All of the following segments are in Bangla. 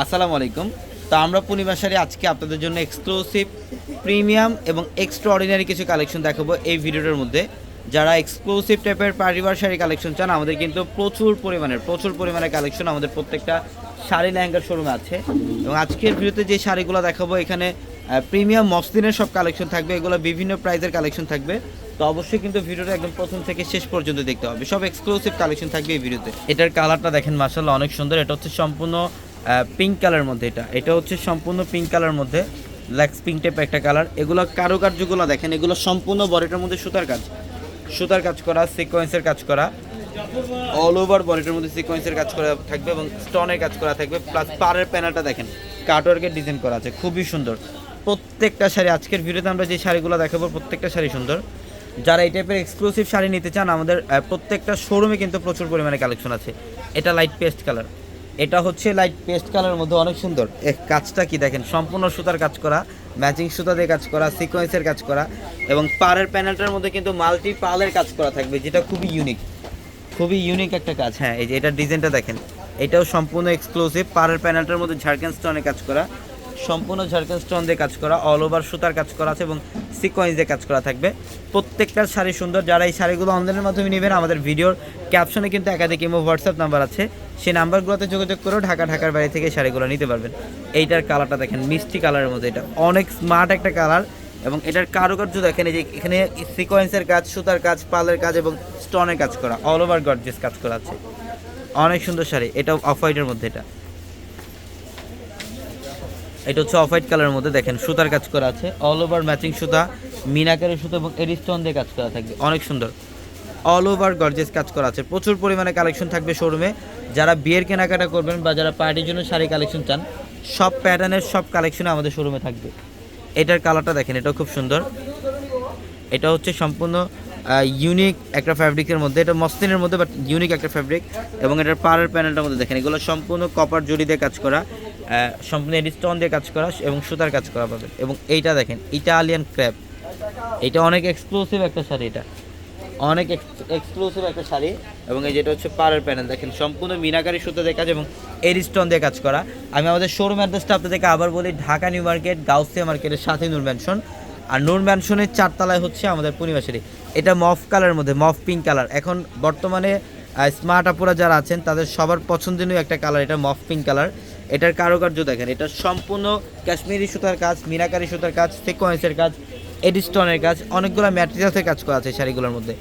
আসসালামু আলাইকুম। তো আমরা পূর্ণিমা শাড়ি আজকে আপনাদের জন্য এক্সক্লুসিভ প্রিমিয়াম এবং এক্সট্রা অর্ডিনারি কিছু কালেকশন দেখাবো এই ভিডিওটার মধ্যে। যারা এক্সক্লুসিভ টাইপের পারিবার শাড়ি কালেকশন চান, আমাদের কিন্তু প্রচুর পরিমাণের প্রচুর পরিমাণের কালেকশন আমাদের প্রত্যেকটা শাড়ি লেহেঙ্গার শোরুমে আছে। এবং আজকের ভিডিওতে যে শাড়িগুলো দেখাবো, এখানে প্রিমিয়াম মসলিনের সব কালেকশন থাকবে, এগুলো বিভিন্ন প্রাইজের কালেকশন থাকবে। তো অবশ্যই কিন্তু ভিডিওটা একদম প্রথম থেকে শেষ পর্যন্ত দেখতে হবে। সব এক্সক্লুসিভ কালেকশন থাকবে এই ভিডিওতে। এটার কালারটা দেখেন মাসাল্লাহ অনেক সুন্দর। এটা হচ্ছে সম্পূর্ণ পিঙ্ক কালার মধ্যে এটা। এটা হচ্ছে সম্পূর্ণ পিঙ্ক কালার মধ্যে। ল্যাক্স পিঙ্ক টাইপ একটা কালার এগুলো কারুকার্যগুলো দেখেন, এগুলো সম্পূর্ণ বডিটার মধ্যে সুতার কাজ। সুতার কাজ করা সিকোয়েন্সের কাজ করা। অল ওভার বডিটার মধ্যে সিকোয়েন্সের কাজ করা থাকবে এবং স্টোনের কাজ করা থাকবে। প্লাস পাড়ের প্যানেলটা দেখেন কাটওয়ার্কের ডিজাইন করা আছে। খুবই সুন্দর। প্রত্যেকটা শাড়ি, আজকের ভিডিওতে আমরা যে শাড়িগুলো দেখাবো, প্রত্যেকটা শাড়ি সুন্দর। যারা এই টাইপের এক্সক্লুসিভ শাড়ি নিতে চান, আমাদের প্রত্যেকটা শোরুমে কিন্তু প্রচুর পরিমাণে কালেকশন আছে। এটা লাইট পেস্ট কালার এটা হচ্ছে লাইট পেস্ট কালারের মধ্যে অনেক সুন্দর। কাজটা কি দেখেন? সম্পূর্ণ সুতার কাজ করা ম্যাচিং সুতা দিয়ে কাজ করা সিকোয়েন্সের কাজ করা, এবং পারের প্যানেলটার মধ্যে কিন্তু মাল্টি পালের কাজ করা থাকবে, যেটা খুবই ইউনিক খুবই ইউনিক একটা কাজ। হ্যাঁ এই যে এটার ডিজাইনটা দেখেন। এটাও সম্পূর্ণ এক্সক্লুসিভ পারের প্যানেলটার মধ্যে ঝাড়খান স্টোনে কাজ করা। সম্পূর্ণ ঝাড়খান স্টোন দিয়ে কাজ করা অল ওভার সুতার কাজ করা আছে এবং সিকোয়েন্স দিয়ে কাজ করা থাকবে। প্রত্যেকটার শাড়ি সুন্দর, যারা এই শাড়িগুলো অনলাইনের মাধ্যমে নেবেন, আমাদের ভিডিওর ক্যাপশনে কিন্তু একাধিক ইমো হোয়াটসঅ্যাপ নাম্বার আছে। সেই নাম্বারগুলোতে যোগাযোগ করেও ঢাকা, ঢাকার বাইরে থেকে শাড়িগুলো নিতে পারবেন। এইটার কালারটা দেখেন, মিষ্টি কালারের মধ্যে এটা। অনেক স্মার্ট একটা কালার এবং এটার কারুকার্য দেখেন, এই যে এখানে সিকোয়েন্সের কাজ, সুতার কাজ, পালের কাজ এবং স্টোনের কাজ করা অল ওভার গর্জেস কাজ করা আছে। অনেক সুন্দর শাড়ি এটা অফ হোয়াইটের মধ্যে এটা। এটা হচ্ছে অফ হোয়াইট কালারের মধ্যে। দেখেন, সুতার কাজ করা আছে। অল ওভার ম্যাচিং সুতা, মিনাকারের সুতা এবং এরিস্টোন দিয়ে কাজ করা থাকবে। অনেক সুন্দর। অল ওভার গর্জেস কাজ করা আছে। প্রচুর পরিমাণে কালেকশন থাকবে শোরুমে যারা বিয়ের কেনাকাটা করবেন বা যারা পার্টির জন্য শাড়ি কালেকশন চান, সব প্যাটার্নের সব কালেকশন আমাদের শোরুমে থাকবে। এটার কালারটা দেখেন, এটাও খুব সুন্দর। এটা হচ্ছে সম্পূর্ণ ইউনিক একটা ফ্যাব্রিকের মধ্যে। এটা মসলিনের মধ্যে বাট ইউনিক একটা ফ্যাব্রিক এবং এটার পাড়ের প্যানেলটার মধ্যে দেখেন, এগুলো সম্পূর্ণ কপার জড়ি দিয়ে কাজ করা। সম্পূর্ণ স্টোন দিয়ে কাজ করা এবং সুতার কাজ করা পাবেন। এবং এইটা দেখেন ইটালিয়ান ক্র্যাপ এটা অনেক এক্সক্লুসিভ একটা শাড়ি এটা। অনেক এক্সক্লুসিভ একটা শাড়ি। এবং এই যেটা হচ্ছে পাড়ের প্যানেল দেখেন, সম্পূর্ণ মিনাকারি সুতো দিয়ে কাজ এবং এরিস্টন দিয়ে কাজ করা। আমি আমাদের শোরুম অ্যাড্রেসটা আপনাদেরকে আবার বলি, ঢাকা নিউ মার্কেট, গাউসিয়া মার্কেটের সাথে নূর ম্যানশন আর নূর ম্যানশনের চারতলায় হচ্ছে আমাদের পূর্ণিমাশারি এটা মফ কালারের মধ্যে মফ পিঙ্ক কালার এখন বর্তমানে স্মার্ট আপুরা যারা আছেন, তাদের সবার পছন্দনীয় একটা কালার এটা মফ পিঙ্ক কালার এটার কারুকার্য দেখেন, এটা সম্পূর্ণ কাশ্মীরি সুতার কাজ, মিনাকারি সুতার কাজ সিকোয়েন্সের কাজ, এডিস্টনের কাজ, অনেকগুলো ম্যাটেরিয়ালসের কাজ করা আছে শাড়িগুলোর মধ্যে।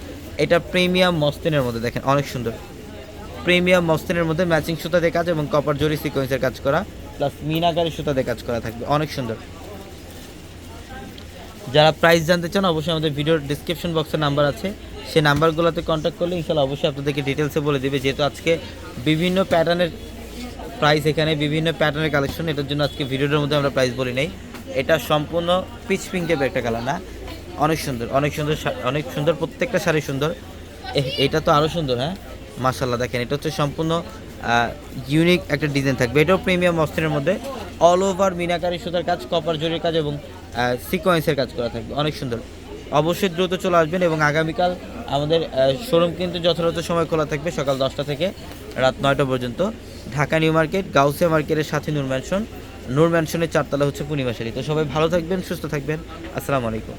এটা প্রিমিয়াম মস্তিনের মধ্যে দেখেন, অনেক সুন্দর। প্রিমিয়াম মস্তিনের মধ্যে ম্যাচিং সুতাতে কাজ এবং কপার জরি সিকোয়েন্সের কাজ করা প্লাস মিনাকারি সুতাতে কাজ করা থাকবে, অনেক সুন্দর। যারা প্রাইস জানতে চান, অবশ্যই আমাদের ভিডিওর ডিসক্রিপশন বক্সের নাম্বার আছে। সেই নাম্বারগুলোতে কন্ট্যাক্ট করলে ইনশাল্লাহ অবশ্যই আপনাদেরকে ডিটেলসে বলে দিবে, যেহেতু আজকে বিভিন্ন প্যাটার্নের প্রাইস এখানে বিভিন্ন প্যাটার্নের কালেকশন এটার জন্য আজকে ভিডিওটার মধ্যে আমরা প্রাইস বলি নাই। এটা সম্পূর্ণ পিচ পিঙ্ক টাইপের একটা কালার না। অনেক সুন্দর অনেক সুন্দর অনেক সুন্দর, প্রত্যেকটা শাড়ি সুন্দর। এটা তো আরও সুন্দর হ্যাঁ? মাসাল্লাহ দেখেন, এটা হচ্ছে সম্পূর্ণ ইউনিক একটা ডিজাইন থাকবে। এটাও প্রিমিয়াম মস্তিনের মধ্যে। অল ওভার মিনাকারি সুতার কাজ কপার জরির কাজ এবং সিকোয়েন্সের কাজ করা থাকবে। অনেক সুন্দর। অবশ্যই দ্রুত চলে আসবেন এবং আগামীকাল আমাদের শোরুম কিন্তু যথাযথ সময় খোলা থাকবে সকাল দশটা থেকে রাত নয়টা পর্যন্ত। ঢাকা নিউ মার্কেট, গাউসিয়া মার্কেটের সাথে নূর ম্যানশন নূর ম্যানশনের চারতলা হচ্ছে পূর্ণিমাশালী তো সবাই ভালো থাকবেন, সুস্থ থাকবেন। আসসালামু আলাইকুম।